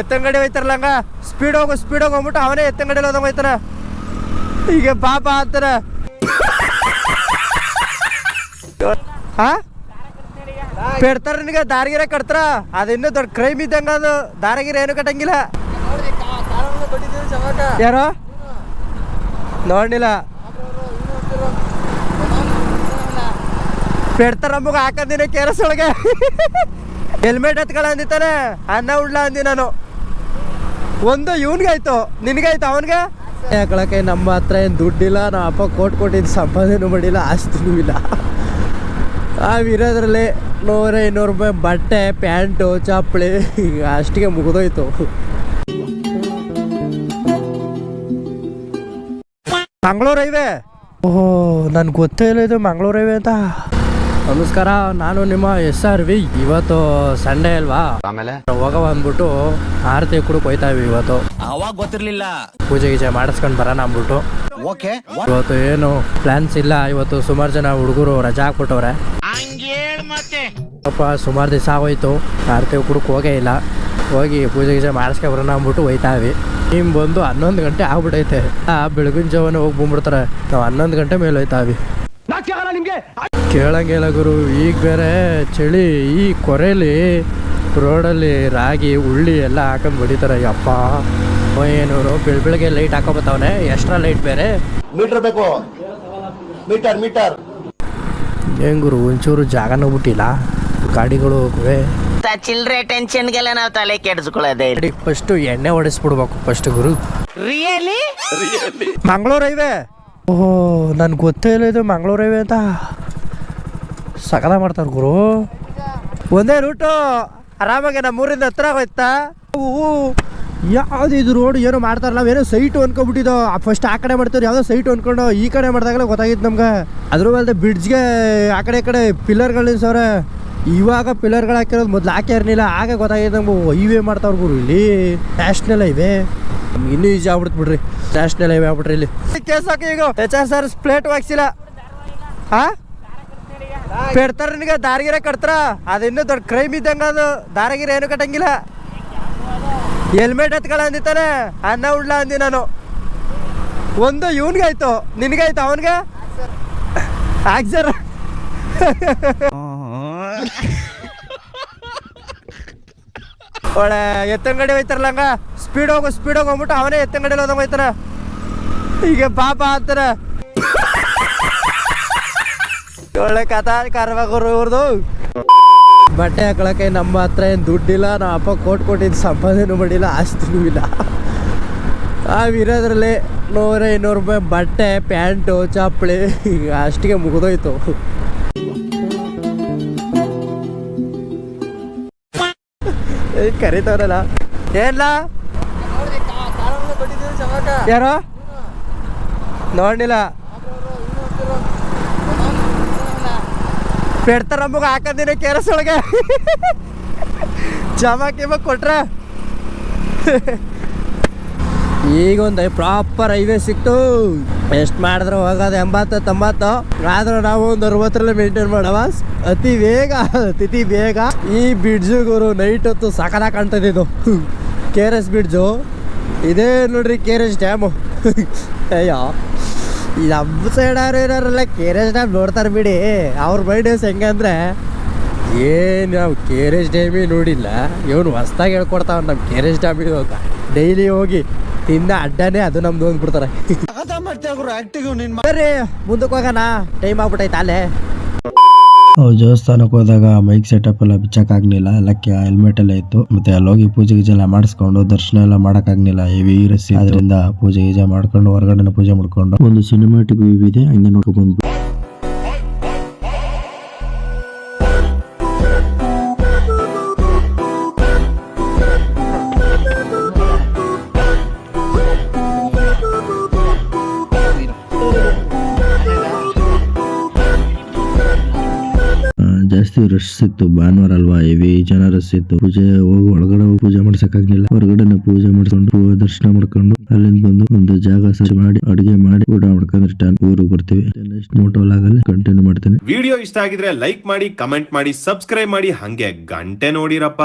ಎತ್ತಂಗಡಿ ಹೋಯ್ತಾರಲ್ಲ ಹಂಗ? ಸ್ಪೀಡ್ ಹೋಗು ಸ್ಪೀಡ್ ಹೋಗಿ ಹೋಗ್ಬಿಟ್ಟು ಅವನೇ ಎತ್ತಂಗಡಿ ಹೋದಂಗ ಹೋಯ್ತಾನ. ಈಗ ಪಾಪ ಆತರ ಹಾ ಪೆಡ್ತಾರ ನಿನಗೆ, ದಾರಿಗಿರ ಕಟ್ತಾರ? ಅದು ಇನ್ನೂ ದೊಡ್ಡ ಕ್ರೈಮ್ ಇದ್ದಂಗ ಅದು. ದಾರಿಗಿರ ಏನು ಕಟ್ಟಂಗಿಲ್ಲ. ಯಾರೋ? ನೋಡಿಲ್ಲ ಪೆಡ್ತಾರ ನಮಗ ಹಾಕಂದಿನ ಕೆರಸ್ ಒಳಗೆ ಹೆಲ್ಮೆಟ್ ಹತ್ಕೊಳ ಅಂದಿತ್ತಾನೆ ಅನ್ನ ಉಡ್ಲ ಅಂದಿ ನಾನು. ಒಂದು ಇವನ್ಗಾಯ್ತು, ನಿನ್ಗಾಯ್ತು ಅವನ್ಗೆ? ಯಾಕಳಕ್ಕೆ ನಮ್ಮ ಹತ್ರ ಏನು ದುಡ್ಡಿಲ್ಲ ನಾ ಅಪ್ಪ ಕೋಟ್ ಕೊಟ್ಟಿದ್ದು ಸಂಪಾದನೆ ಮಾಡಿಲ್ಲ, ಆಸ್ತಿನೂ ಇಲ್ಲ. ನಾವಿರೋದ್ರಲ್ಲಿ ನೂರ ಇನ್ನೂರು ರೂಪಾಯಿ ಬಟ್ಟೆ, ಪ್ಯಾಂಟು, ಚಪ್ಪಲಿ ಅಷ್ಟಿಗೆ ಮುಗಿದೋಯ್ತು. ಮಂಗಳೂರು ಐವೆ ಓಹೋ, ನನ್ಗೆ ಗೊತ್ತೇ ಇಲ್ಲ ಇದು ಮಂಗಳೂರು ಹೈವೆ ಅಂತ. ನಮಸ್ಕಾರ ನಾನು ನಿಮ್ಮ ಎಸ್ ಆರ್ ವಿ. ಇವತ್ತು ಸಂಡೇ ಅಲ್ವಾ? ಆಮೇಲೆ? ಹೋಗ ಬಂದ್ಬಿಟ್ಟು ಆರತಿ ಕುಡಕ್ ಹೋಯ್ತಾ ಇವಿ ಇವತ್ತು. ಅವಾಗ ಗೊತ್ತಿರ್ಲಿಲ್ಲ. ಪೂಜೆ ಗೀಜೆ ಮಾಡಿಸ್ಕೊಂಡ್ ಬರೋಣ ಅಂದ್ಬಿಟ್ಟು. ಓಕೆ ಇವತ್ತು ಏನು ಪ್ಲಾನ್ಸ್ ಇಲ್ಲ. ಇವತ್ತು ಸುಮಾರು ಜನ ಹುಡುಗರು ರಜಾ ಹಾಕ್ಬಿಟ್ಟವ್ರೆ. ಪಾಪ ಸುಮಾರು ದಿವಸ ಹೋಯ್ತು ಆರತಿ ಕುಡಕ್ ಹೋಗೇ ಇಲ್ಲ. ಹೋಗಿ ಪೂಜೆ ಗೀಜೆ ಮಾಡಿಸ್ಕೊ ಬರೋಣ ಅಂದ್ಬಿಟ್ಟು ಹೋಯ್ತಾ ಇವಿ ಟೀಮ್ ಬಂದು ಹನ್ನೊಂದು ಗಂಟೆ ಆಗ್ಬಿಟ್ಟೈತೆ. ಆ ಬೆಳಗಿನ ಜಾವನೇ ಹೋಗಿ ಬಂದ್ಬಿಡ್ತಾರೆ. ನಾವು ಹನ್ನೊಂದು ಗಂಟೆ ಮೇಲೆ ಹೋಯ್ತಾ ಇವಿ ಕೇಳಂಗಿಲ್ಲ ಗುರು ಈಗ ಬೇರೆ ಚಳಿ ಈ ಕೊರೆಯಲ್ಲಿ ರೋಡಲ್ಲಿ ರಾಗಿ ಉಳ್ಳಿ ಎಲ್ಲ ಹಾಕೊಂಡು ಬಡಿತಾರೆ. ಯಪ್ಪ ಏನು ಬೆಳ್ ಬೆಳಗ್ಗೆ ಲೈಟ್ ಹಾಕೋಬತ್ತವನೆ ಎಕ್ಸ್ಟ್ರಾ ಲೈಟ್ ಬೇರೆ. ಮೀಟರ್ ಬೇಕು. Meter meter. ಏನ್ ಗುರು ಒಂಚೂರು ಜಾಗನೂ ಬಿಟ್ಟಿಲ್ಲ. ಗಾಡಿಗಳು ಹೋಗುವೆ. ಚಿಲ್ರೆ ಟೆನ್ಷನ್ಗೆಲ್ಲ ನಾವು ತಲೆ ಕೆಡಿಸ್ಕೊಳ್ಳೋದೇ ಫಸ್ಟ್ ಎಣ್ಣೆ ಹೊಡೆಸ್ಬಿಡ್ಬೇಕು ಫಸ್ಟ್ ಗುರು. ರಿಯಲಿ ಮಂಗಳೂರು ಹೈವೆ ಓಹೋ ನನ್ಗೆ ಗೊತ್ತೇ ಇಲ್ಲ ಇದು ಮಂಗಳೂರು ಇವೆ ಅಂತ. ಸಕಲ ಮಾಡ್ತಾರ ಗುರು. ಒಂದೇ ರೂಟು ಆರಾಮಾಗಿ ನಮ್ಮೂರಿಂದ ಹತ್ರ ಹೋಯ್ತಾ? ಯಾವ್ದು ಇದು ರೋಡ್ ಏನೋ ಮಾಡ್ತಾರಲ್ಲ ಏನೋ ಸೈಟ್ ಅನ್ಕೊಂಡ್ಬಿಟ್ಟಿದ್ದು. ಫಸ್ಟ್ ಆ ಕಡೆ ಮಾಡ್ತಾರೆ ಯಾವುದೋ ಸೈಟ್ ಅನ್ಕೊಂಡು ಈ ಕಡೆ ಮಾಡಿದಾಗಲೇ ಗೊತ್ತಾಗಿತ್ತು ನಮ್ಗೆ. ಅದ್ರ ಮೇಲೆ ಬ್ರಿಡ್ಜ್ಗೆ ಆ ಕಡೆ ಈ ಕಡೆ ಪಿಲ್ಲರ್ಗಳು ಸವ್ರೆ ಇವಾಗ ಪಿಲ್ಲರ್ಗಳು ಹಾಕಿರೋದು ಮೊದ್ಲು ಹಾಕಿರ್ಲಿಲ್ಲ ಆಗ ಗೊತ್ತಾಗಿತ್ತು ನಮ್ಗೆ ಹೈವೇ ಮಾಡ್ತಾವ್ರ ಗುರು ಇಲ್ಲಿ. ನ್ಯಾಷನಲ್ ಹೈವೇ ಇನ್ನೂ ಈಜಿ ಆಗ್ಬಿಡ್ತು ಬಿಡ್ರಿ. ನ್ಯಾಷನಲ್ ಹೈವೇ ಆಗ್ಬಿಟ್ರಿ ಇಲ್ಲಿ. ಕೇಸ್ ಹಾಕಿ ಈಗ ಎಚ್ ಆರ್ ಸರ್ ಪ್ಲೇಟ್ ಹಾಕ್ಸಿಲ್ಲ. ಹಾ ಪೆಡ್ತಾರ ನಿನಗೆ, ದಾರಿಗಿರ ಕಟ್ತಾರ? ಅದು ಇನ್ನೂ ದೊಡ್ಡ ಕ್ರೈಮ್ ಇದ್ದಂಗ ಅದು. ದಾರಿಗಿರ ಏನು ಕಟ್ಟಂಗಿಲ್ಲ. ಹೆಲ್ಮೆಟ್ ಹತ್ಕೊಳ ಅಂದಿತ್ತಾನೆ ಅನ್ನ ಉಡ್ಲ ಅಂದಿ ನಾನು. ಒಂದು ಇವನ್ಗಾಯ್ತು, ನಿನಗಾಯ್ತು ಅವನ್ಗೆ? ಆಕ್ಸರ್ ಸರ್. ಒಳ್ಳೆ ಎತ್ತಂಗಡಿ ಹೋಯ್ತಾರಲ್ಲ ಹಂಗ? ಸ್ಪೀಡ್ ಹೋಗು ಸ್ಪೀಡ್ ಹೋಗಿ ಹೋಗ್ಬಿಟ್ಟು ಅವನೇ ಎತ್ತಂಗಡಿಲಿ ಹೋದಂಗ ಹೋಯ್ತಾರ ಈಗ ಪಾಪ ಅಂತಾರ ಒಳ್ಳೆ ಕಥಾ ಕಾರ್ವಾಗರು ಇವ್ರದು. ಬಟ್ಟೆ ಹಾಕೊಳಕ್ಕೆ ನಮ್ಮ ಹತ್ರ ಏನು ದುಡ್ಡಿಲ್ಲ, ನಮ್ಮ ಅಪ್ಪ ಕೋಟ್ ಕೊಟ್ಟಿದ್ದು ಸಂಪಾದನೆ ಮಾಡಿಲ್ಲ, ಆಸ್ತಿನೂ ಇಲ್ಲ. ನಾವಿರೋದ್ರಲ್ಲಿ ನೂರ ಇನ್ನೂರು ರೂಪಾಯಿ ಬಟ್ಟೆ, ಪ್ಯಾಂಟು, ಚಪ್ಪಲಿ ಈಗ ಅಷ್ಟಿಗೆ ಮುಗಿದೋಯ್ತು. ಕರೀತವ್ರಲ್ಲ. ಏನ್ಲ? ಯಾರೋ? ನೋಡಿಲ್ಲ ಪೆಡ್ತಾರ ನಮಗ ಹಾಕಂದಿನ ಕೆರಸ್ ಒಳಗೆ. ಜಮಾ ಕಿಮ ಕೊಟ್ರ. ಈಗ ಒಂದು ಪ್ರಾಪರ್ ಹೈವೇ ಸಿಕ್ತು. ಎಷ್ಟು ಮಾಡಿದ್ರು ಹೋಗೋದು, ಎಂಬತ್ತು, ತೊಂಬತ್ತು. ಆದ್ರೆ ನಾವು ಒಂದು ಅರವತ್ತರಲ್ಲಿ ಮೇಂಟೈನ್ ಮಾಡವ. ಅತಿ ಬೇಗ ಅತಿ ಬೇಗ ಈ ಗುರು ನೈಟ್ ಹೊತ್ತು ಸಕಲ ಕಾಣ್ತದೆ ಇದು ಕೆ ಆರ್ ಎಸ್ ಬ್ರಿಡ್ಜು ಇದೇ ನೋಡ್ರಿ ಕೆ ಆರ್ ಎಸ್ ಡ್ಯಾಮು ಅಯ್ಯೋ. ನಮ್ಮ ಸೈಡ್ ಅವ್ರು ಇರೋರೆಲ್ಲ ಕೆ ಆರ್ ಎಸ್ ಡ್ಯಾಮ್ ನೋಡ್ತಾರೆ ಬಿಡಿ. ಅವ್ರ ಮೈಂಡೇಸ್ ಹೆಂಗೆ ಅಂದರೆ ಏನು ನಾವು ಕೆ ಆರ್ ಎಸ್ ಡ್ಯಾಮೇ ನೋಡಿಲ್ಲ. ಇವನು ಹೊಸ್ದಾಗಿ ಹೇಳ್ಕೊಡ್ತಾವ ನಮ್ಮ ಕೆ ಆರ್ ಎಸ್ ಡ್ಯಾಮಿಗೆ ಹೋಗ ಡೈಲಿ ಹೋಗಿ ತಿನ್ನ ಅಡ್ಡನೇ ಅದು ನಮ್ದು ಅಂದ್ಬಿಡ್ತಾರೆ. ಮುಂದಕ್ಕೆ ಹೋಗೋಣ. ಟೈಮ್ ಆಗ್ಬಿಟ್ಟೈತೆ ಅಲ್ಲೇ. ನಾವು ದೇವಸ್ಥಾನಕ್ಕೆ ಹೋದಾಗ ಮೈಕ್ ಸೆಟಪ್ ಎಲ್ಲ ಬಿಚ್ಚಕ್ಕಾಗ್ಲಿಲ್ಲ ಎಲ್ಲಕ್ಕೆ ಹೆಲ್ಮೆಟ್ ಎಲ್ಲ ಇತ್ತು. ಮತ್ತೆ ಅಲ್ಲಿ ಹೋಗಿ ಪೂಜೆ ಗೀಜೆ ಎಲ್ಲ ಮಾಡಿಸ್ಕೊಂಡು ದರ್ಶನ ಎಲ್ಲ ಮಾಡಕ್ಕಾಗ್ಲಿಲ್ಲ. ಹೆವಿ ರಸಿ ಅದರಿಂದ ಪೂಜೆ ಗೀಜೆ ಮಾಡ್ಕೊಂಡು ಹೊರಗಡೆ ಪೂಜೆ ಮಾಡ್ಕೊಂಡು ಒಂದು ಸಿನಿಮಾಟಿಕ್ ವ್ಯೂ ಇದೆ, ಹಂಗೆ ನೋಡ್ಕೊಂಡು ಜಾಸ್ತಿ ರಶ್ ಇತ್ತು ಭಾನುವಾರ ಅಲ್ವಾ? ಹೆವಿ ಜನ ರಶ್ ಇತ್ತು ಪೂಜೆ ಹೋಗಿ ಒಳಗಡೆ ಹೋಗಿ ಪೂಜೆ ಮಾಡ್ಸಕ್ಕಾಗ್ಲಿಲ್ಲ. ಹೊರಗಡೆನೆ ಪೂಜೆ ಮಾಡ್ಕೊಂಡು ದರ್ಶನ ಮಾಡ್ಕೊಂಡು ಅಲ್ಲಿಂದ ಬಂದು ಒಂದು ಜಾಗ ಸರ್ಚ್ ಮಾಡಿ ಅಡುಗೆ ಮಾಡಿ ಊಟ ಮಾಡ್ಕೊಂಡು ರಿಟರ್ನ್ ಊರಿಗೆ ಬರ್ತೀವಿ. ನೆಕ್ಸ್ಟ್ ಮೋಟೋ ಆಗಲ್ಲಿ. ಕಂಟಿನ್ಯೂ ಮಾಡ್ತೇನೆ. ವಿಡಿಯೋ ಇಷ್ಟ ಆಗಿದ್ರೆ ಲೈಕ್ ಮಾಡಿ ಕಮೆಂಟ್ ಮಾಡಿ ಸಬ್ಸ್ಕ್ರೈಬ್ ಮಾಡಿ ಹಂಗೆ ಗಂಟೆ ನೋಡಿರಪ್ಪ.